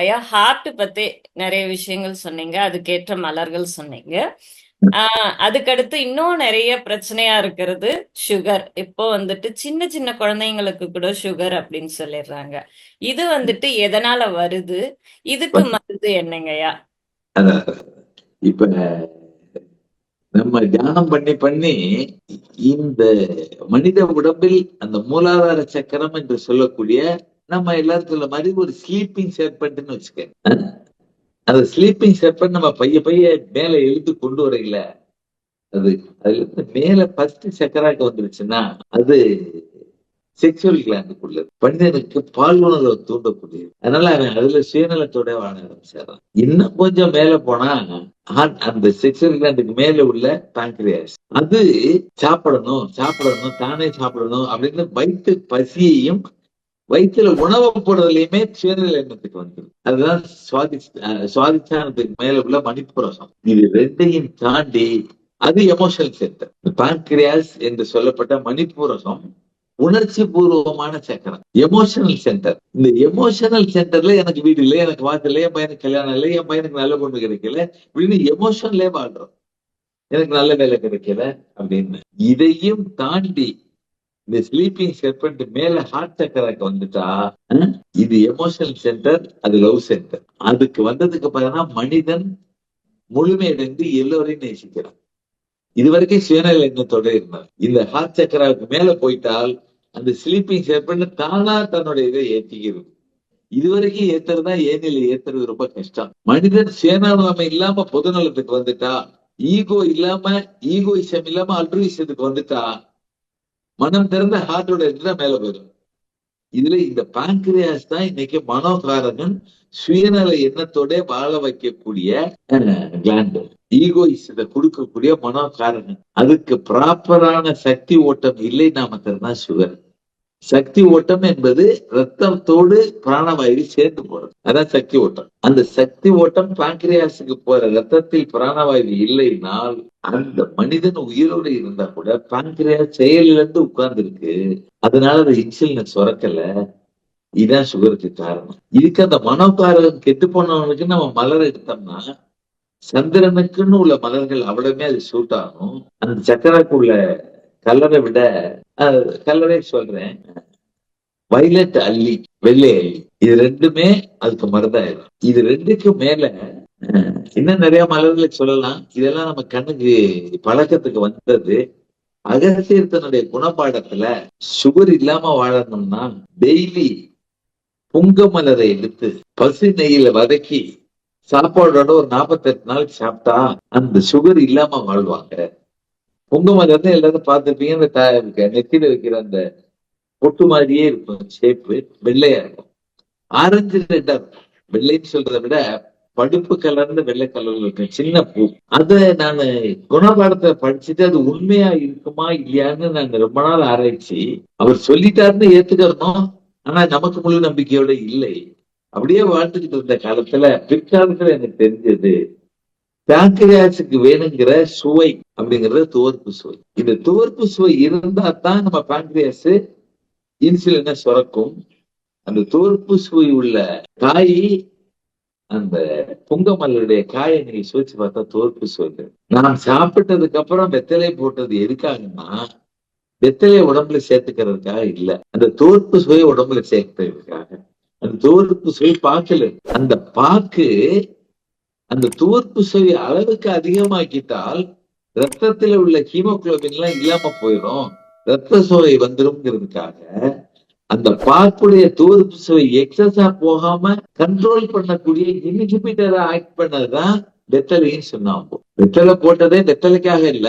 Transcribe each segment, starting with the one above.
ஐயா ஹார்ட் பத்தி நிறைய விஷயங்கள் சொன்னீங்க. அதுக்கேற்ற மலர்கள் சொன்னீங்க. அதுக்கடுத்து இன்னும் நிறைய பிரச்சனையா இருக்கிறது சுகர் இப்போ வந்துட்டு சின்ன சின்ன குழந்தைங்களுக்கு கூட சுகர் அப்படின்னு சொல்லிடுறாங்க. இது வந்துட்டு எதனால வருது? இதுக்கு மருந்து என்னங்கய்யா இப்ப நம்ம தியானம் பண்ணி பண்ணி இந்த மனித உடம்பில் அந்த மூலாதார சக்கரம் என்று சொல்லக்கூடிய நம்ம எல்லாத்துல மாதிரி ஒரு ஸ்லீப்பிங் செர்பண்ட்னு வச்சுக்க அந்த ஸ்லீப்பிங் செர்பண்ட் நம்ம பைய பைய மேல இழுத்து கொண்டு வரையில அது அதுல இருந்து மேல ஃபர்ஸ்ட் சக்கராக்கு வந்துருச்சுன்னா அது செக்ஷுவல் கிளாண்டுக்குள்ளது மனிதனுக்கு பால் உணர்வை தூண்டக்கூடியது. அதனால அவன் அதுல சுயநலத்தோட வாழ ஆரம்பிச்சாரான் இன்னும் கொஞ்சம் மேல போனா அந்த செக்ஷுவல் கிளாண்டுக்கு மேல உள்ள பாங்கிரியாஸ் அது சாப்பிடணும் சாப்பிடணும் தானே சாப்பிடணும் அப்படின்னு வயிற்று பசியையும் வயிற்றுல உணவை போடுறதுலயுமே சுயநல எண்ணத்துக்கு வந்துடும். அதுதான் சுவாதி அஹ் மேல உள்ள மணிப்புரசம் இது ரெண்டையும் தாண்டி அது எமோஷனல் சென்டர் பாங்க்ரியாஸ் என்று சொல்லப்பட்ட மணிப்புரசம் உணர்ச்சி பூர்வமான சக்கரம். எமோஷனல் சென்டர் இந்த எமோஷனல் சென்டர்ல எனக்கு வீடு இல்லை எனக்கு வாக்கு இல்லை என் பையனுக்கு கல்யாணம் இல்லை என் பையனுக்கு நல்ல பொண்ணு கிடைக்கல இப்படின்னு எமோஷன்லயே வாழ்றோம். எனக்கு நல்ல வேலை கிடைக்கல அப்படின்னு. இதையும் தாண்டி இந்த ஸ்லீப்பிங் செர்பண்ட் மேல ஹார்ட் சக்கராக்கு வந்துட்டா இது எமோஷனல் சென்டர் அது லவ் சென்டர் அதுக்கு வந்ததுக்கு பார்த்தா மனிதன் முழுமையடைந்து எல்லோரையும் நேசிக்கிறான். இதுவரைக்கும் சுயநல எண்ணத்தோட இருந்தார் இந்த ஹார்ட் சக்கராவுக்கு மேல போயிட்டால் அந்த ஸ்லீப்பிங் செர்பண்ட் தானா தன்னுடைய இதை ஏற்றிக்கிறது இதுவரைக்கும் ஏத்துறதா ஏனில ஏத்துறது ரொம்ப கஷ்டம். மனிதன் சுயநலம் இல்லாம பொதுநலத்துக்கு வந்துட்டா ஈகோ இல்லாம ஈகோயிசம் இல்லாம அல்ட்ரூயிசத்துக்கு வந்துட்டா மனம் திறந்த ஹார்ட்டோட இதுதான் மேல போயிடும். இதுல இந்த பாங்கிரியாஸ் தான் இன்னைக்கு மனோகாரகன் சுயநல எண்ணத்தோட வாழ வைக்கக்கூடிய கிளாண்டு ஈகோயிசத்தை கொடுக்கக்கூடிய மனோகாரகன். அதுக்கு ப்ராப்பரான சக்தி ஓட்டம் இல்லை நாம நாமத்தான் சுகர் சக்தி ஓட்டம் என்பது ரத்தத்தோடு பிராணவாயு சேர்ந்து போறது. அதான் சக்தி ஓட்டம். அந்த சக்தி ஓட்டம் பாங்கிரியாஸுக்கு போற ரத்தத்தில் பிராணவாயு இல்லைனால் அந்த மனிதன் உயிரோடு இருந்தா கூட பாங்கிரியாஸ் செயலிழந்து உட்கார்ந்து இருக்கு அதனால அது இன்சுலினை சுரக்கல. இதுதான் சுகருக்கு காரணம். இதுக்கு அந்த மனோகாரகம் கெட்டு போனவனுக்கு நம்ம மலர் எடுத்தோம்னா சந்திரனுக்குன்னு உள்ள மலர்கள் அவ்வளவுமே அது சூட் ஆகும். அந்த சக்கராக்குள்ள கலரை விட கலரை சொல்றேன். வைலட் அல்லி வெள்ளை அள்ளி இது ரெண்டுமே அதுக்கு மருந்தாயிடும் இது ரெண்டுக்கும் மேல இன்னும் நிறைய மலர்களை சொல்லலாம். இதெல்லாம் நம்ம கண்ணுக்கு பழக்கத்துக்கு வந்தது. அகசியர் தன்னுடைய குணப்பாடத்துல சுகர் இல்லாம வாழணும்னா டெய்லி புங்க மலரை எடுத்து பசு நெய்யில வதக்கி சாப்பாடோட ஒரு நாற்பத்தெட்டு நாள் சாப்பிட்டா அந்த சுகர் இல்லாம வாழ்வாங்க. புங்க வந்து தான் எல்லாரும் பார்த்திருப்பீங்க அந்த நெத்தியில வைக்கிற அந்த பொட்டு மாதிரியே இருக்கும் ஷேப்பு வெள்ளையா இருக்கும். ஆரஞ்சு ரெட்டா வெள்ளைன்னு சொல்றதை விட படுப்பு கலர்ந்து வெள்ளை கலர்ல இருக்கும் சின்ன பூ. அத நான் குணபாடத்தை படிச்சுட்டு அது உண்மையா இருக்குமா இல்லையான்னு நான் ரொம்ப நாள் ஆராய்ச்சி. அவர் சொல்லிட்டாருன்னு ஏத்துக்கிறோம்? ஆனா நமக்கு முழு நம்பிக்கையோட இல்லை. அப்படியே வாழ்ந்துகிட்டு இருந்த காலத்துல பிற்காலத்துல எனக்கு தெரிஞ்சது பாங்கிரியாஸுக்கு வேணுங்கிற சுவை அப்படிங்கறது துவர்ப்பு சுவை. இந்த துவர்ப்பு சுவை இருந்தா தான் நம்ம பாங்கிரியாஸ் இன்சுலினை சுரக்கும். அந்த துவர்ப்பு சுவை உள்ள காய் அந்த புங்கமல்லருடைய காயை நீங்க சுவைச்சு பார்த்தா துவர்ப்பு சுவை நாம் சாப்பிட்டதுக்கு அப்புறம் வெத்தலை போட்டது எதுக்காகன்னா வெத்தலையை உடம்புல சேர்த்துக்கிறதுக்காக இல்ல. அந்த தோற்பு சுவை உடம்புல சேர்க்கிறதுக்காக. அந்த தோற்பு சுவை பாக்குல அந்த பாக்கு அந்த துவர்ப்பு சுவை அளவுக்கு அதிகமாக்கிட்டால் ரத்தத்துல உள்ள ஹீமோகுளோபின் எல்லாம் இல்லாம போயிடும் ரத்த சுவை வந்துருங்கிறதுக்காக அந்த பார்ப்புடைய துவர்ப்பு சுவை எக்ஸஸா போகாம கண்ட்ரோல் பண்ணக்கூடிய இன்ஹிபிட்டரா ஆக்ட் பண்ணதுதான் வெத்தலைன்னு சொன்னாங்க. வெத்தலை போட்டதே வெத்தலைக்காக இல்ல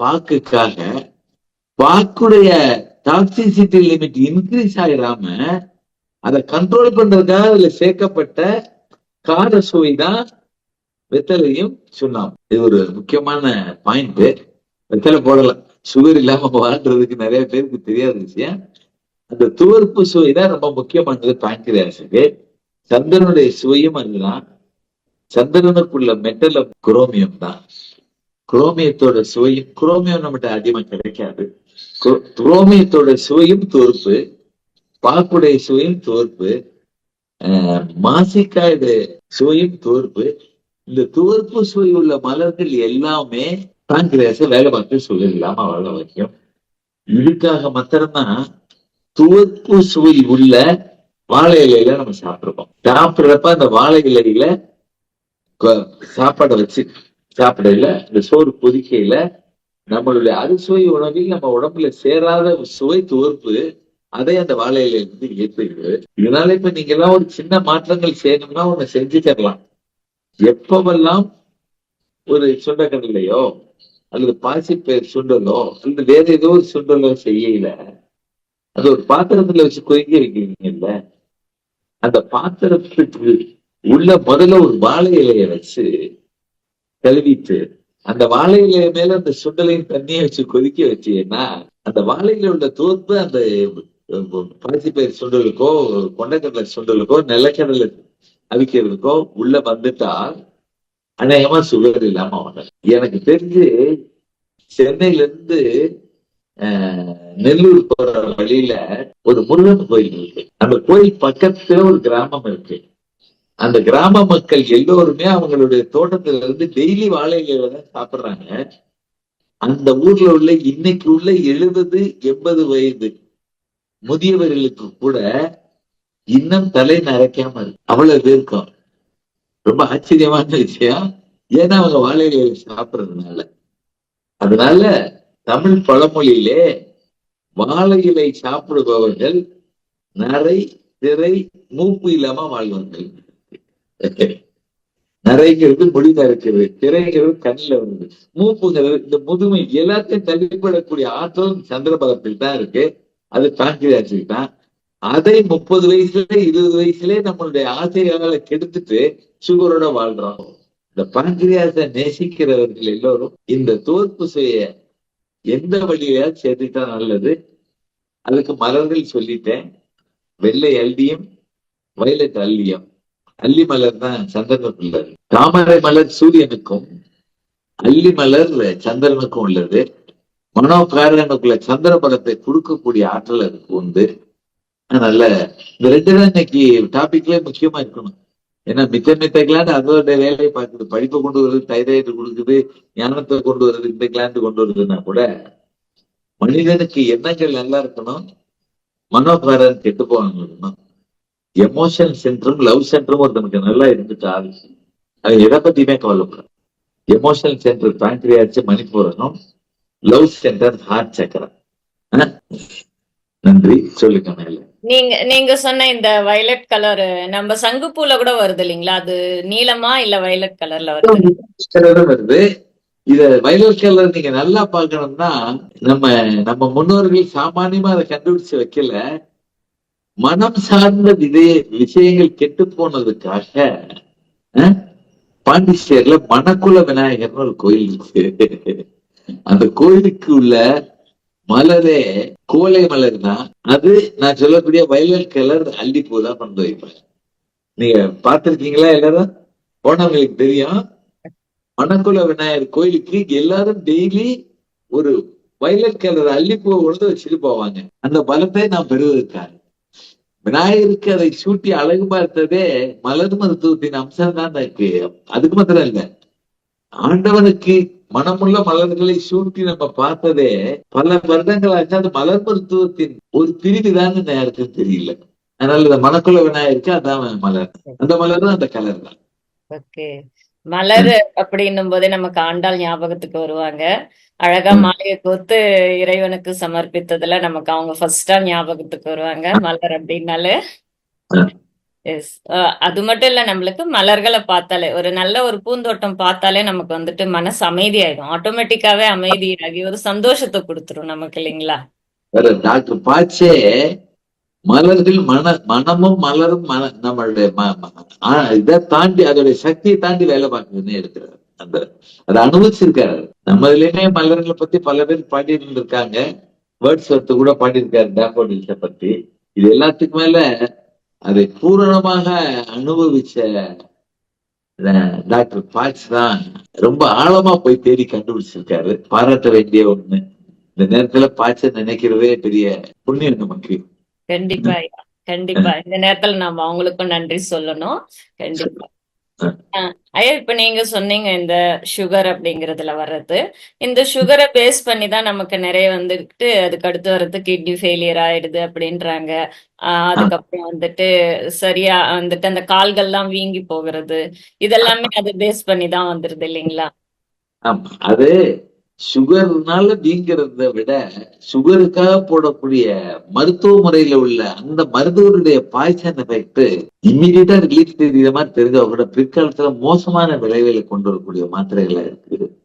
பாக்குக்காக. பாக்குடைய டாக்ஸிசிட்டி லிமிட் இன்க்ரீஸ் ஆகிடாம அதை கண்ட்ரோல் பண்றதுக்காக அதுல சேர்க்கப்பட்ட கார சுவை தான் வெத்தலையும் சுண்ணாம்பு. இது ஒரு முக்கியமான பாயிண்ட் வெத்தலை போடலாம் சுகர் இல்லாம வாழ்றதுக்கு நிறைய பேருக்கு தெரியாத விஷயம். அந்த துவர்ப்பு சுவை தான் ரொம்ப முக்கியமானது பாங்கிரியாஸுக்கு. சந்திரனுடைய சுவையும் அதுதான். சந்திரனுக்குள்ள மெட்டலம் குரோமியம் தான். குரோமியத்தோட சுவையும் குரோமியம் நம்மகிட்ட அதிகமா கிடைக்காது. குரோ- குரோமியத்தோட சுவையும் துவர்ப்பு. பாக்குடைய சுவையும் தோற்பு மாசிக்காயுடைய சுவையும் தோற்பு இந்த துவர்ப்பு சுவை உள்ள மலர்கள் எல்லாமே காங்கிரஸ் வேலை பார்த்து சுவை இல்லாம வாழ வைக்கும் இதுக்காக மாத்திரம்தான் துவர்ப்பு சுவை உள்ள வாழை இலையில நம்ம சாப்பிடுறோம் சாப்பிடுறப்ப அந்த வாழை இலையில சாப்பாடை வச்சு சாப்பிடையில இந்த சோறு பொதிக்கையில நம்மளுடைய அறுசுவை உணவில் நம்ம உடம்புல சேராத சுவை துவர்ப்பு அதை அந்த வாழை இலையில இருந்து ஏற்றுகிறது இதனால இப்ப நீங்க எல்லாம் ஒரு சின்ன மாற்றங்கள் செய்யணும்னா ஒண்ணு செஞ்சுக்கலாம் எப்பவெல்லாம் ஒரு சுண்டக்கடலையோ அல்லது பாசிப்பயிர் சுண்டலோ அல்லது வேற ஏதோ ஒரு சுண்டலோ செய்யல அது ஒரு பாத்திரத்துல வச்சு கொதிக்க வைக்கிறீங்கல்ல அந்த பாத்திரத்துக்கு உள்ள முதல்ல ஒரு வாழை இலைய வச்சு கழுவிட்டு அந்த வாழை இலைய மேல அந்த சுண்டலையும் தண்ணியை வச்சு கொதிக்க வச்சீங்கன்னா அந்த வாழையில உள்ள தோற்பு அந்த பாசிப்பயிர் சுண்டலுக்கோ கொண்டக்கடலை சுண்டலுக்கோ நிலக்கடலை அவிக்கிறதுக்கோ உள்ள வந்துட்டா அநேகமா சுகர் இல்லாம வரும் எனக்கு தெரிஞ்சு சென்னையில இருந்து ஆஹ், நெல்லூர் போற வழியில ஒரு முருகன் கோயில் இருக்கு. அந்த கோயில் பக்கத்துல ஒரு கிராமம் இருக்கு. அந்த கிராம மக்கள் எல்லோருமே அவங்களுடைய தோட்டத்துல இருந்து டெய்லி வாழை தான் சாப்பிடுறாங்க. அந்த ஊர்ல உள்ள இன்னைக்கு உள்ள எழுபது எண்பது வயது முதியவர்களுக்கு கூட இன்னும் தலை நரைக்காம இருக்கு அவ்வளவு வீர்க்கம் ரொம்ப ஆச்சரியமான விஷயம். ஏன்னா அவங்க வாழை சாப்பிட்றதுனால. சாப்பிடுறதுனால அதனால தமிழ் பழமொழியிலே வாழை இலை சாப்பிடுபவர்கள் நரை திரை மூப்பு இல்லாம வாழ்வார்கள். நரைங்கிறது முடிதா இருக்குது திரைங்கிறது கண்ணில் வருது. மூப்புங்கிறது இந்த முதுமை எல்லாத்தையும் தள்ளிப்படக்கூடிய ஆற்றல் சந்திரபலத்தில் தான் இருக்கு. அது பாங்கிரியாச்சுக்கு தான். அதை முப்பது வயசுல இருபது வயசுல நம்மளுடைய ஆசையால கெடுத்துட்டு சுகரோட வாழ்றோம் இந்த பாங்கிரியாச நேசிக்கிறவர்கள் எல்லோரும் இந்த தோற்பு செய்ய எந்த வழியா சேர்த்துட்டா நல்லது? அதுக்கு மலர்கள் சொல்லிட்டேன். வெள்ளை அல்லியும் வயலட் அல்லியம். அல்லி மலர் தான் சந்திரனுக்கு உள்ளது. தாமரை மலர் சூரியனுக்கும் அல்லி மலர் சந்திரனுக்கும் உள்ளது. மனோகாரனுக்குள்ள சந்திர பலத்தை கொடுக்கக்கூடிய ஆற்றல் அதுக்கு உண்டு. அதனால இந்த ரெண்டு தான் இன்னைக்கு டாபிக்ல முக்கியமா இருக்கணும். ஏன்னா மித்த மித்த கிளாண்டு அதோட வேலையை பார்க்குது. படிப்பை கொண்டு வருது தைராய்டு கொடுக்குது ஞானத்தை கொண்டு வருது இந்த கிளாண்டு கொண்டு வருதுன்னா கூட மனிதனுக்கு எண்ணங்கள் நல்லா இருக்கணும். மனோகாரன் கெட்டு போகணும் எமோஷன் சென்டரும் லவ் சென்டரும் ஒருத்தனுக்கு நல்லா இருந்துட்டு இருந்துட்டால் அது எதை பத்தியுமே கவலைப்படும் எமோஷனல் சென்டர் பேங்க்ரியாச்சு மணிப்பூரகம் லவ் சென்டர் ஹார்ட் சக்கரம் நன்றி. சொல்லுங்க நீங்க நீங்க சொன்ன இந்த வயலட் கலர் நம்ம சங்குப்பூல கூட வருது இல்லைங்களா? அது நீலமா இல்ல வயலட் கலர்ல வருது? கலரும் வருது. இத வயலட் கலர் நீங்க நல்லா பாக்கணும்னா நம்ம நம்ம முன்னோர்கள் சாமானியமா அதை கண்டுபிடிச்சு வைக்கல. மனம் சார்ந்த விதே விஷயங்கள் கெட்டு போனதுக்காக அஹ், பாண்டிச்சேரியில மணக்குல விநாயகர்னு ஒரு கோயில் இருக்கு. அந்த கோயிலுக்கு உள்ள மலரே கோலை மலர் தான் அது நான் சொல்லக்கூடிய வயலட் கலர் அல்லிப்பூ தான் கொண்டு வைப்பேன் நீங்க பார்த்திருக்கீங்களா எல்லாரும்? போனவங்களுக்கு தெரியும். மணக்குல விநாயகர் கோயிலுக்கு எல்லாரும் டெய்லி ஒரு வயலட் கலர் அல்லிப்பூவை கொண்டு வச்சுட்டு போவாங்க. அந்த பலத்தை நான் பெறுவதற்காக. விநாயகருக்கு அதை சூட்டி அழகு பார்த்ததே மலர் மருத்துவத்தின் அம்சம் தான் இருக்கு. அதுக்கு மாத்திரம் இல்ல. ஆண்டவனுக்கு மனமுள்ள மலர்களை சூட்டி நம்ம பார்த்ததே பல வருடங்களாச்சு அது மலர் மருத்துவத்தின் ஒரு பிரிவு தான் யாருக்கு தெரியல. அதனால இந்த மணக்குள்ள விநாயகருக்கு அதான் மலர். அந்த மலர் தான் அந்த கலர் தான். ஓகே. மலர் அப்படின்னும் போதே நமக்கு ஆண்டாள் ஞாபகத்துக்கு வருவாங்க. அழகா. மாலையை கோத்து இறைவனுக்கு சமர்ப்பித்ததுல நமக்கு அவங்க ஃபர்ஸ்டா ஞாபகத்துக்கு வருவாங்க மலர் அப்படின்னாலே. எஸ் அது மட்டும் இல்ல நம்மளுக்கு மலர்களை பார்த்தாலே ஒரு நல்ல ஒரு பூந்தோட்டம் பார்த்தாலே நமக்கு வந்துட்டு மனசு அமைதியாயிடும். ஆட்டோமேட்டிக்காவே அமைதியாகி ஒரு சந்தோஷத்தை கொடுத்துரும் நமக்கு இல்லைங்களா? டாக்டர் பாச்சே மலர்கள் மன மனமும் மலரும் மன நம்மளுடைய ம- இதை தாண்டி அதோடைய சக்தியை தாண்டி வேலை பார்க்குதுன்னு இருக்கிறார். அந்த அதை அனுபவிச்சிருக்காரு. நம்ம இதுலயுமே மலர்களை பத்தி பல பேர் பாடிட்டு இருக்காங்க வேர்ட்ஸ் ஒர்த்து கூட பாடியிருக்காரு டேஃபோடில்ஸ பத்தி. இது எல்லாத்துக்கு மேல அதை பூரணமாக அனுபவிச்ச டாக்டர் பாட்ஸ் தான் ரொம்ப ஆழமா போய் தேடி கண்டுபிடிச்சிருக்காரு. பாராட்ட வேண்டிய ஒண்ணு. இந்த நேரத்துல பாய்ச்ச நினைக்கிறதே பெரிய புண்ணியம் நமக்கு கண்டிப்பா கண்டிப்பா. இந்த நேரத்துல நாம அவங்களுக்கும் நன்றி சொல்லணும். கண்டிப்பா. ஐயா இப்ப நீங்க சொன்னீங்க இந்த சுகர் அப்படிங்கறதுல வர்றது. இந்த சுகரை பேஸ் பண்ணி தான் நமக்கு நிறைய வந்துட்டு அதுக்கு அடுத்து வர்றது கிட்னி ஃபெயிலியர் ஆயிடுது அப்படின்றாங்க. அதுக்கப்புறம் வந்துட்டு சரியா வந்துட்டு அந்த கால்கள்லாம் வீங்கி போகிறது. இதெல்லாமே அது பேஸ் பண்ணி தான் வந்துருது இல்லைங்களா? அது சுகர்னால நீங்கிறத விட சுகருக்காக போடக்கூடிய மருத்துவ முறையில உள்ள அந்த மருத்துவருடைய பாய்ச்சன் எஃபெக்ட் இம்மிடியா ரிலீஃப் தெரியுற மாதிரி தெரிஞ்சு கூட பிற்காலத்துல மோசமான விளைவுகளை கொண்டு வரக்கூடிய மாத்திரைகளா இருக்கு.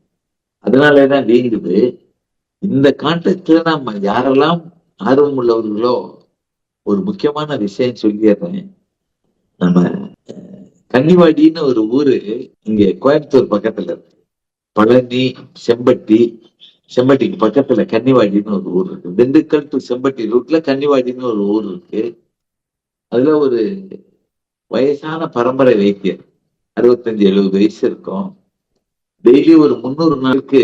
அதனாலதான் நீங்குது. இந்த கான்டெக்ட்ல நம்ம யாரெல்லாம் ஆர்வம் உள்ளவர்களோ ஒரு முக்கியமான விஷயம் சொல்லிடுறேன். நம்ம கன்னிவாடின்னு ஒரு ஊரு இங்க கோயம்புத்தூர் பக்கத்துல இருக்கு. பழனி செம்பட்டி செம்பட்டிக்கு பக்கத்துல கன்னிவாடின்னு ஒரு ஊர் இருக்கு. திண்டுக்கல் டு செம்பட்டி ரூட்ல கன்னிவாடின்னு ஒரு ஊர் இருக்கு. அதுல ஒரு வயசான பரம்பரை வைத்தியர் அறுபத்தஞ்சு எழுபது வயசு இருக்கும். டெய்லி ஒரு முந்நூறு நாளுக்கு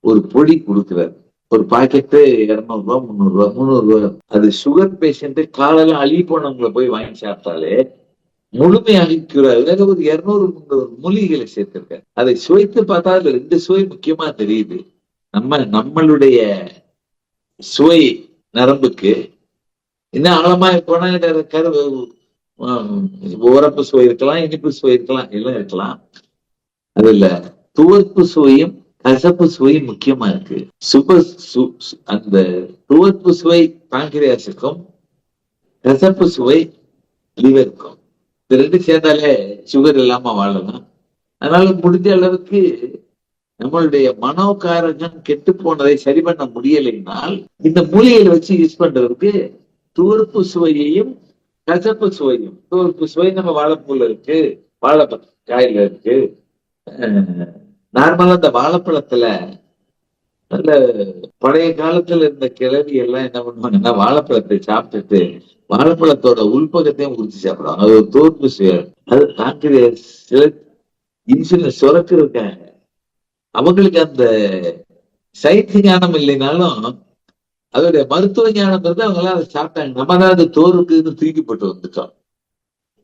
ஒரு பொடி கொடுக்குறாரு. ஒரு பாக்கெட்டு இரநூறுவா ரூபா முந்நூறு ரூபா முந்நூறு ரூபா. அது சுகர் பேஷண்ட் காலையில அழி போனவங்களை போய் வாங்கி சாப்பிட்டாலே முழுமையாக அழிக்கிறார் ஒரு இருநூறு முந்நூறு மூலிகைகளை சேர்த்திருக்காரு. அதை சுவைத்து பார்த்தா அதுல ரெண்டு சுவை முக்கியமா தெரியுது. நம்ம நம்மளுடைய சுவை நரம்புக்கு இன்னும் ஆழமா போனா இதுல கரு உரப்பு சுவை இருக்கலாம் இனிப்பு சுவை இருக்கலாம் எல்லாம் இருக்கலாம். அதுல துவர்ப்பு சுவையும் கசப்பு சுவையும் முக்கியமா இருக்கு. சுப சு- சு- அந்த துவர்ப்பு சுவை பாங்கிரியாசுக்கும் கசப்பு சுவை லிவருக்கும். இது ரெண்டு சேர்ந்தாலே சுகர் இல்லாம வாழலாம். அதனால முடிஞ்ச அளவுக்கு நம்மளுடைய மனோகாரகம் கெட்டு போனதை சரி பண்ண முடியலைனால் இந்த மூலிகையில வச்சு யூஸ் பண்றதுக்கு துவர்ப்பு சுவையையும் கசப்பு சுவையும் துவர்ப்பு சுவை நம்ம வாழைப்பூல இருக்கு வாழைப்பழம் காயில இருக்கு. நார்மலா இந்த வாழைப்பழத்துல நல்ல பழைய காலத்துல இருந்த கிழவி எல்லாம் என்ன பண்ணுவாங்கன்னா வாழைப்பழத்தை சாப்பிட்டுட்டு வாழைப்பழத்தோட உள்பக்கத்தையும் குறிச்சு சாப்பிடுவாங்க. அது ஒரு தோற்பு அது சில இன்சுலின் சுரக்கு இருக்காங்க அவங்களுக்கு அந்த சைத்து ஞானம் இல்லைனாலும் அதோடைய மருத்துவ ஞானம் இருந்து அவங்களால அதை சாப்பிட்டாங்க. நம்ம தான் அது தோருக்குன்னு தூக்கி போட்டு வந்துட்டோம்.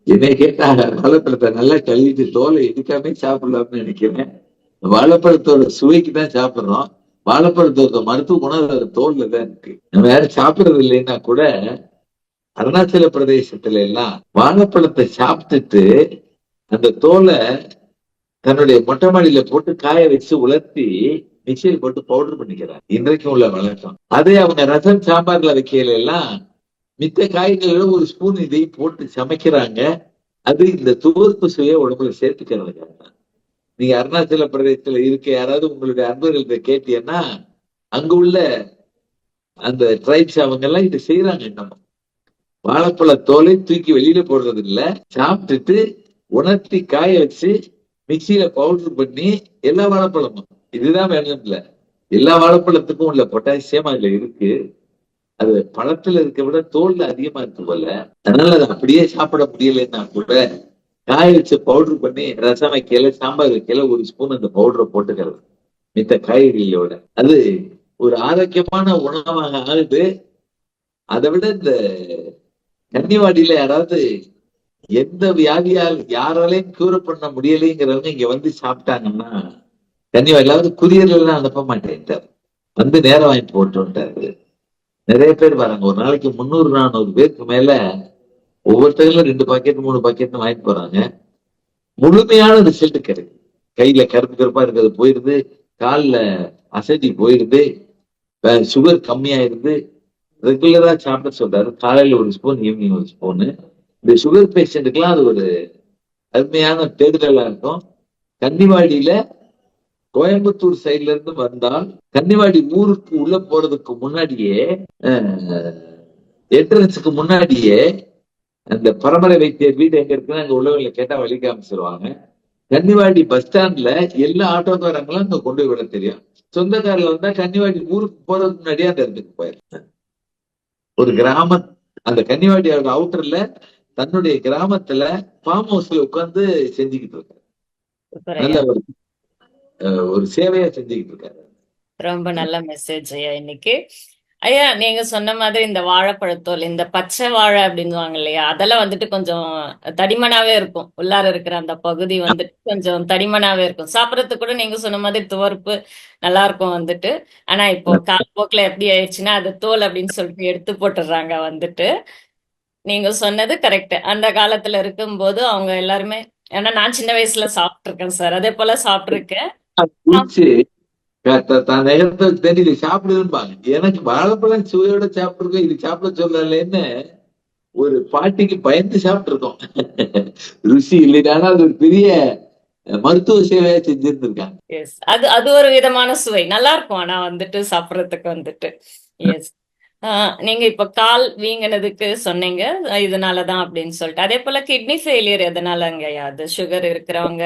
என்னை கேட்டா வாழைப்பழத்தை நல்லா கழுவிட்டு தோலை எடுக்காம சாப்பிடலாம்னு நினைக்கிறேன். வாழைப்பழத்தோட சுவைக்கு தான் சாப்பிடுறோம். வாழைப்பழத்தோட மருத்துவ குணம் தோல்ல தான் இருக்கு. நம்ம யாரும் சாப்பிடுறது இல்லைன்னா கூட அருணாச்சல பிரதேசத்துல எல்லாம் வாழைப்பழத்தை சாப்பிட்டுட்டு அந்த தோலை தன்னுடைய மொட்டை மாடியில போட்டு காய வச்சு உலர்த்தி மிக்சியில் போட்டு பவுடர் பண்ணிக்கிறார். இன்றைக்கும் உள்ள வழக்கம். அதே அவங்க ரசம் சாம்பார்ல வைக்கையில எல்லாம் மித்த காய்கறிகள ஒரு ஸ்பூன் இதையும் போட்டு சமைக்கிறாங்க. அது இந்த துவர்ப்பு சுய உடம்புல சேர்த்துக்கிறதுக்காக தான். நீங்க அருணாச்சல பிரதேசத்துல இருக்க யாராவது உங்களுடைய அன்பர்கள்ட்ட கேட்டீங்கன்னா அங்க உள்ள அந்த ட்ரைப்ஸ் அவங்க எல்லாம் இது செய்யறாங்க இன்னமும். வாழைப்பழ தோலை தூக்கி வெளியில போடுறது இல்ல சாப்பிட்டுட்டு உணர்த்தி காய வச்சு மிக்சியில பவுடர் பண்ணி எல்லா வாழைப்பழமும். இதுதான் வேணும் இல்ல. எல்லா வாழைப்பழத்துக்கும் உள்ள பொட்டாசியம் அதுல இருக்கு. அது பழத்துல இருக்க விட தோல்ல அதிகமா இருக்கு போல. அதனால அதை அப்படியே சாப்பிட முடியலன்னா கூட காய வச்சு பவுடர் பண்ணி ரசம் வைக்கல சாம்பார் வைக்கல ஒரு ஸ்பூன் அந்த பவுடரை போட்டுக்கிறது. மித்த காய்கறிகளோட. அது ஒரு ஆரோக்கியமான உணவாக ஆகுது. அதை விட இந்த கன்னிவாடியில யாராவது எந்த வியாதியால் யாராலையும் கியூர் பண்ண முடியலைங்கிறவங்க இங்க வந்து சாப்பிட்டாங்கன்னா கன்னிவாடியிலாவது குரியர்ல எல்லாம் அனுப்ப மாட்டேன்ட்டார். வந்து நேரம் வாங்கி போட்டுட்டாரு. நிறைய பேர் வராங்க. ஒரு நாளைக்கு முந்நூறு நானூறு பேருக்கு மேல ஒவ்வொருத்தங்களும் ரெண்டு பாக்கெட் மூணு பாக்கெட் வாங்கிட்டு போறாங்க. முழுமையான ரிசல்ட் கிடைக்கும் கையில கருப்பு கருப்பா இருக்கிறது போயிருது கால்ல அசதி போயிருது சுகர் கம்மியாயிருது ரெகுலரா சாப்பிட சொல்றாரு. காலையில ஒரு ஸ்பூன் ஈவினிங் ஒரு ஸ்பூனு இந்த சுகர் பேஷண்ட்டுக்கெல்லாம் அது ஒரு அருமையான தேடுதலா இருக்கும். கன்னிவாடியில கோயம்புத்தூர் சைட்ல இருந்து வந்தால் கன்னிவாடி ஊருக்கு உள்ள போறதுக்கு முன்னாடியே என்ட்ரன்ஸுக்கு முன்னாடியே அந்த பரம்பரை வைத்தியர் வீடு எங்க இருக்குன்னு அங்க உள்ளவங்களை கேட்டா வழி காமிச்சிருவாங்க. கன்னிவாடி பஸ் ஸ்டாண்ட்ல எல்லா ஆட்டோக்காரங்களும் அங்க கொண்டு போய் விட தெரியும். சொந்தக்காரில் வந்தா கன்னிவாடி ஊருக்கு போறதுக்கு முன்னாடியே அந்த இடத்துக்கு போயிருக்கேன் ஒரு கிராம அந்த கன்னிவாடியோட அவுட்டர்ல தன்னுடைய கிராமத்துல ஃபார்ம் ஹவுஸ்ல உட்கார்ந்து செஞ்சுக்கிட்டு இருக்காரு. நல்ல ஒரு ஒரு சேவையா செஞ்சுக்கிட்டு இருக்காரு. ரொம்ப நல்ல மெசேஜ் ஐயா இன்னைக்கு. ஐயா நீங்க சொன்ன மாதிரி இந்த வாழைப்பழத்தோல் இந்த பச்சை வாழை அப்படின்னுவாங்க இல்லையா அதெல்லாம் வந்துட்டு கொஞ்சம் தடிமனாவே இருக்கும். உள்ளார இருக்கிற அந்த பகுதி வந்துட்டு கொஞ்சம் தடிமனாவே இருக்கும். சாப்பிடறதுக்கு கூட நீங்க சொன்ன மாதிரி துவர்ப்பு நல்லா இருக்கும் வந்துட்டு. ஆனா இப்போ காலப்போக்கில் எப்படி ஆயிடுச்சுன்னா அது தோல் அப்படின்னு சொல்லிட்டு எடுத்து போட்டுடுறாங்க வந்துட்டு. நீங்க சொன்னது கரெக்ட் அந்த காலத்துல இருக்கும்போது அவங்க எல்லாருமே ஏன்னா நான் சின்ன வயசுல சாப்பிட்டுருக்கேன் சார். அதே போல சாப்பிட்டுருக்கேன். தான். தேடி இது சாப்பிடுதும்பாங்க எனக்கு வாழைப்பழம் சுவையோட சாப்பிட்டுருக்கோம். இது சாப்பிட சொல்லலன்னு ஒரு பாட்டிக்கு பயந்து சாப்பிட்டுருக்கோம். ருசி இல்லைனாலும் அது ஒரு பெரிய மருத்துவ சேவையா செஞ்சிருந்திருக்காங்க. எஸ் அது அது ஒரு விதமான சுவை. நல்லா இருக்கும். ஆனா வந்துட்டு சாப்பிட்றதுக்கு வந்துட்டு. எஸ் நீங்க இப்ப கால் வீங்கினதுக்கு சொன்னீங்க. இதனாலதான் அப்படின்னு சொல்லிட்டு. அதே போல கிட்னி ஃபெயிலியர் எதனாலங்க? அது சுகர் இருக்கிறவங்க.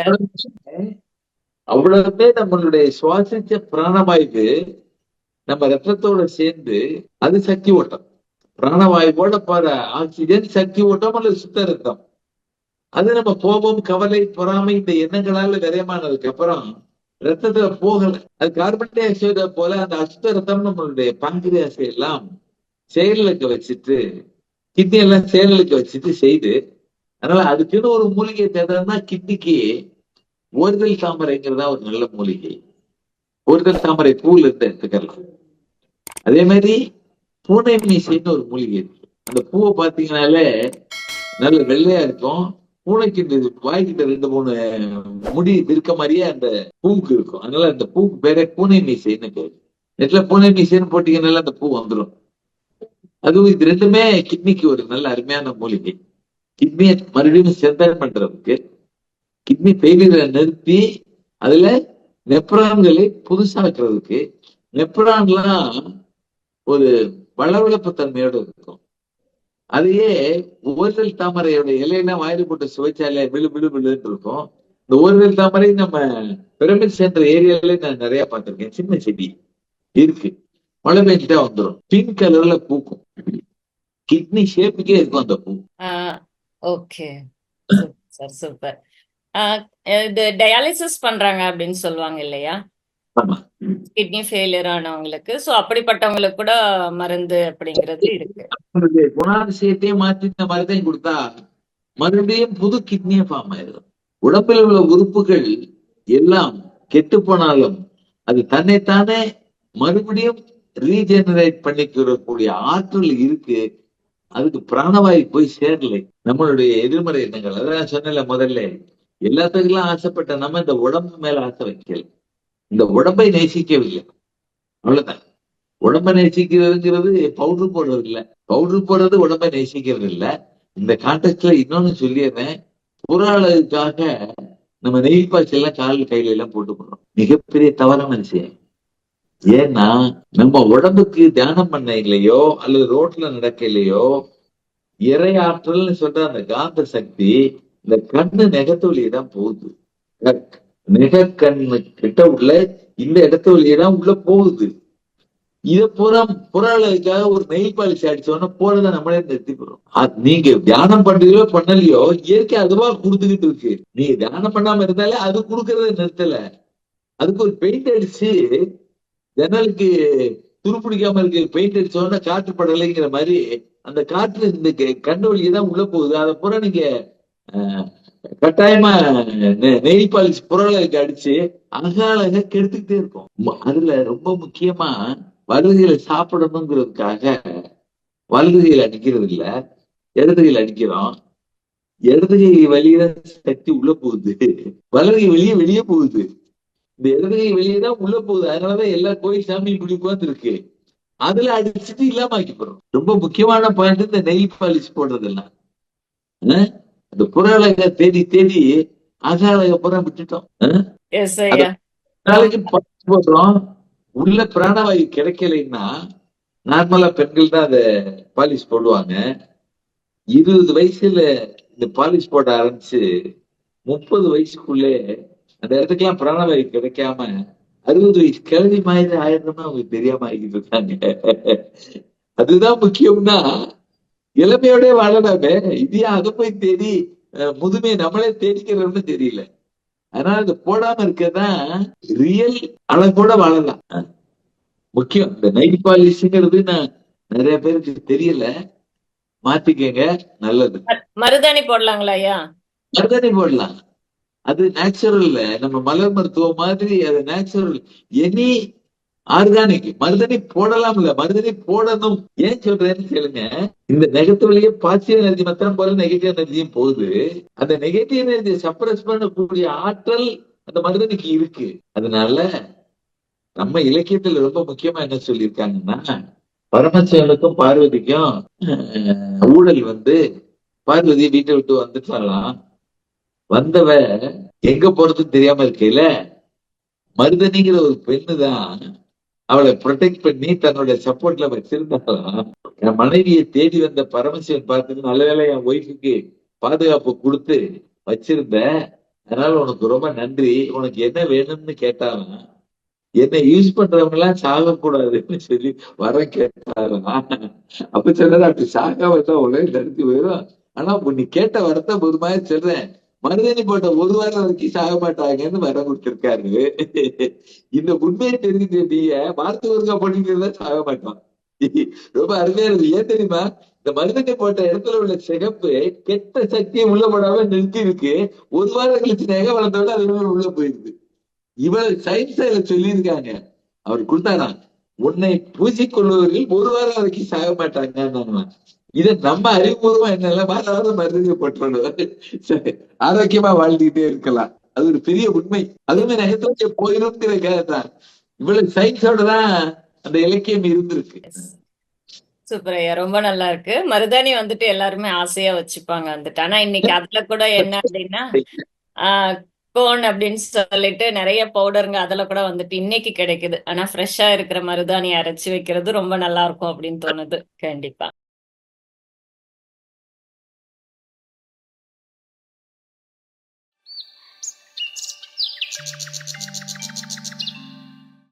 அவ்வளவுமே நம்மளுடைய சுவாசிச்ச பிராணவாய்வு நம்ம ரத்தத்தோட சேர்ந்து அது சக்தி ஓட்டம். பிராணவாயுவோட போற ஆக்சிஜன் சக்தி ஓட்டம் அல்லது சுத்த ரத்தம். அது நம்ம கோபம் கவலை பொறாமை இந்த எண்ணங்களால விரயமானதுக்கு அப்புறம் ரத்தத்துல போகல. அது கார்பன் டை ஆக்சைடை போல அந்த அசுத்த ரத்தம் நம்மளுடைய பாங்கிரியாசை எல்லாம் செயலுக்கு வச்சுட்டு கிட்னி எல்லாம் செயலுக்கு வச்சுட்டு செய்து அதனால அதுக்குன்னு ஒரு மூலிகை தேவைன்னா கிட்னிக்கு ஒருதல் தாமரைங்கிறதா ஒரு நல்ல மூலிகை. ஒருதல் தாமரை பூல இருந்து எடுத்துக்கலாம் அதே மாதிரி பூனை மீசைன்னு ஒரு மூலிகை இருக்கு. அந்த பூவை பார்த்தீங்கனாலே நல்ல வெள்ளையா இருக்கும். பூனைக்கு இந்த வாய்க்கிட்ட ரெண்டு மூணு முடி இருக்க மாதிரியே அந்த பூவுக்கு இருக்கும். அதனால அந்த பூக்கு பேரே பூனை மீசைன்னு பேரு. நெட்ல பூனை மீசைன்னு போட்டீங்கனால அந்த பூ வந்துடும் அதுவும் இது ரெண்டுமே கிட்னிக்கு ஒரு நல்ல அருமையான மூலிகை. கிட்னியை மறுபடியும் செந்தன் பண்றதுக்கு கிட்னி ஃபெயிலியரை நிறுத்தி அதுல நெப்ரான்களை புதுசாக்குறதுக்கு நெப்ரான்லாம் ஒரு வளவளப்பு தன்மையோட இருக்கும். அதையே ஓரிதழ் தாமரையோட இலையெல்லாம் வாயில போட்டு சுவைச்சாலே விழு விழு விழுன்னு இருக்கும். இந்த ஓரிதழ் தாமரை நம்ம பிரமிட் சென்ற ஏரியால நான் நிறைய பார்த்திருக்கேன். சின்ன செடி இருக்கு. மழை பெஞ்சுட்டா வந்துடும் பிங்க் கலர்ல பூக்கும். கிட்னி ஷேப்புக்கே இருக்கும் அந்த பூ. Okay sir super. இது டயாலிசிஸ் பண்றாங்க அப்படின்னு சொல்லுவாங்க இல்லையா? கிட்னி ஃபெயிலியர் ஆனவங்களுக்கு. சோ அப்படிப்பட்டவங்களுக்கு கூட மருந்து அப்படிங்கிறது இருக்கு. குணாதிசயத்தையே மாற்றி இந்த மருந்தையும் கொடுத்தா மறுபடியும் புது கிட்னியே ஃபார்ம் ஆயிடும். உடம்பில் உள்ள உறுப்புகள் எல்லாம் கெட்டு போனாலும் அது தன்னைத்தானே மறுபடியும் ரீஜெனரேட் பண்ணிக்கிறக்கூடிய ஆற்றல் இருக்கு. அதுக்கு பிராணவாயு போய் சேரலை. நம்மளுடைய எதிர்மறை எண்ணங்கள். அதான் சொன்னேன்ல முதல்ல. எல்லாத்துக்கெல்லாம் ஆசைப்பட்ட நம்ம இந்த உடம்பு மேல ஆசை வைக்கல. இந்த உடம்பை நேசிக்கவில்லை. அவ்வளவுதான். உடம்பை நேசிக்கிறதுங்கிறது பவுடர் போடுறது இல்லை. பவுடர் போடுறது உடம்பை நேசிக்கிறது இல்ல. இந்த கான்டெக்ட்ல இன்னொன்னு சொல்லியிருந்தேன் புறாளுக்காக நம்ம நெய் பாய்ச்சல்லாம் கால் கையில எல்லாம் போட்டு போடுறோம் மிகப்பெரிய தவறான விஷயம் ஏன்னா நம்ம உடம்புக்கு தியானம் பண்ண இல்லையோ அல்லது ரோட்ல நடக்கலையோ இறை ஆற்றல்னு சொல்ற அந்த காந்த சக்தி இந்த கண்ணு நெகத்து வழியே தான் போகுது நெகக்கண்ணு கிட்ட உள்ள இந்த இடத்து வழியே தான் உள்ள போகுது. இத பூரா புறாளுக்காக ஒரு நெய் பாலிசி அடிச்சோன்னா போறதை நம்மளே நிறுத்தி போறோம் நீங்க தியானம் பண்றீங்களோ பண்ணலையோ இயற்கை அதுவா கொடுத்துக்கிட்டு இருக்கு. நீங்க தியானம் பண்ணாம இருந்தாலே அது கொடுக்கறத நிறுத்தல. அதுக்கு ஒரு பெயிண்ட் அடிச்சு ஜன்னலுக்கு துருப்பிடிக்காம இருக்கு பெயிண்ட் அடிச்சோன்னா காற்று படலைங்கிற மாதிரி அந்த காற்று இந்த கண்ணு வழியே தான் உள்ள போகுது. அதை பூரா நீங்க கட்டாயமா நெயில் நெய் பாலிஷ் புறலுக்கு அடிச்சு அழகாக கெடுத்துக்கிட்டே இருக்கும். அதுல ரொம்ப முக்கியமா வலதுகளை சாப்பிடணுங்கிறதுக்காக வலதுகையில் அடிக்கிறது இல்ல. இடதுகையில் அடிக்கிறோம். இடதுகை வழியில சக்தி உள்ள போகுது. வலதுகை வெளியே வெளியே போகுது. இந்த இடதுகை வெளியே தான் உள்ள போகுது. அதனாலதான் எல்லா கோயில் சாமி இப்படி உட்கார்ந்து அதுல அடிச்சுட்டு இல்லாம ஆக்கி போடுறோம். ரொம்ப முக்கியமான பாயிண்ட் இந்த நெய் பாலிஷ் போடுறது எல்லாம் அந்த புற அழகை தேடி தேடி அக அழகை புறம் விட்டுட்டோம். நாளைக்கு பாலிஷ் போடுறோம் உள்ள பிராணவாயு கிடைக்கலைன்னா நார்மலா பெண்கள் தான் அதை பாலிஷ் போடுவாங்க. இருபது வயசுல இந்த பாலிஷ் போட ஆரம்பிச்சு முப்பது வயசுக்குள்ளே அந்த இடத்துக்குலாம் பிராணவாயு கிடைக்காம அறுபது வயசு கிழவி மாதிரி ஆயிரணும்னு அவங்களுக்கு தெரியாம ஆகிட்டு இருக்காங்க. அதுதான் முக்கியம்னா இளமையோட வாழலாமே. இது ஏன் அதை போய் தேடி அஹ், முதுமையை நம்மளே தேடிக்கிறோம்னு தெரியல. அதனால இது போடாம இருக்கதான் ரியல் அழகோட வாழலாம். முக்கியம். இந்த நெய் பாலிஷ்ங்கிறது நான் நிறைய பேருக்கு தெரியல. மாத்திக்கங்க நல்லது. மருதாணி போடலாங்களா ஐயா? மருதாணி போடலாம். அது நேச்சுரல் நம்ம மலர் மருத்துவம் மாதிரி அது நேச்சுரல் எனி ஆர்கானிக். மருதனை போடலாம் இல்ல? மருதனை போடணும். ஏன் சொல்றேன்னு கேளுங்க. இந்த நெகட்டிவ்லயே பாசிட்டிவ் எனர்ஜி மாத்திரம் போல நெகட்டிவ் எனர்ஜியும் போகுது. அந்த நெகட்டிவ் எனர்ஜியை சப்ரஸ் பண்ணக்கூடிய ஆற்றல் அந்த மருதனுக்கு இருக்கு. அதனால நம்ம இலக்கியத்துல ரொம்ப முக்கியமா என்ன சொல்லியிருக்காங்கன்னா பரமசிவனுக்கும் பார்வதிக்கும் ஊழல் வந்து பார்வதி வீட்டை விட்டு வந்துட்டாலாம் வந்தவ எங்க போறதுன்னு தெரியாம இருக்கையில மருதனிங்கிற ஒரு பெண்ணு தான் அவளை ப்ரொடெக்ட் பண்ணி தன்னோட சப்போர்ட்ல வச்சிருந்தாலும் என் மனைவியை தேடி வந்த பரமசிவன் பார்த்துட்டு நல்ல வேளை என் ஒய்ஃபுக்கு பாதுகாப்பு கொடுத்து வச்சிருந்தேன். அதனால உனக்கு ரொம்ப நன்றி. உனக்கு என்ன வேணும்னு கேட்டாலும் என்னை யூஸ் பண்றவங்க எல்லாம் சாகக்கூடாதுன்னு சொல்லி வர கேட்டாராம் அப்ப சொன்னது அப்படி சாக வந்தா உடனே தடுத்து போயிடும் ஆனா நீ கேட்ட வரத்தை ஒரு மாதிரி சொல்றேன். மருதனி போட்ட ஒரு வாரம் வரைக்கும் சாக மாட்டாங்கன்னு வரம் கொடுத்திருக்காரு. இந்த உண்மையை தெரிஞ்சுக்கிட்டீங்க வார்த்தை ஒருக்கா போட்டீங்கன்னா சாக மாட்டான் ரொம்ப அருமையா இருக்கு ஏன் தெரியுமா? இந்த மருதனை போட்ட இடத்துல உள்ள சிகப்பு கெட்ட சக்தியை உள்ள போடாம நிறுத்தி இருக்கு. ஒரு வாரம் கழிச்சு நகை வளர்ந்தோட அது உள்ள போயிருது இவ்வளவு சயின்ஸ் அதுல சொல்லியிருக்காங்க. அவர் கொடுத்தாரான் உன்னை பூசிக்கொள்வவர்கள் ஒரு வாரம் வரைக்கும் சாக மாட்டாங்க இதை நம்ம அறிவுபூர்வம் என்னெல்லாம் வார வாரம் மருந்து போட்டுறணும் சரி, ஆரோக்கியமா வாழ்ந்துகிட்டே இருக்கலாம். அது ஒரு பெரிய உண்மை. அதுவுமே நகத்துல போயிரும்ங்கிற தான் இவ்வளவு சயின்ஸோட தான் அந்த இலக்கியம் இருந்திருக்கு. சூப்பர் ஐயா. ரொம்ப நல்லா இருக்கு. மருதாணி வந்துட்டு எல்லாருமே ஆசையா வச்சுப்பாங்க வந்துட்டு. ஆனா இன்னைக்கு அதுல கூட என்ன அப்படின்னா ஆஹ் கோன் அப்படின்னு சொல்லிட்டு நிறைய பவுடருங்க அதுல கூட வந்துட்டு இன்னைக்கு கிடைக்குது. ஆனா ஃப்ரெஷ்ஷா இருக்கிற மருதாணி அரைச்சு வைக்கிறது ரொம்ப நல்லா இருக்கும் அப்படின்னு தோணுது. கண்டிப்பா.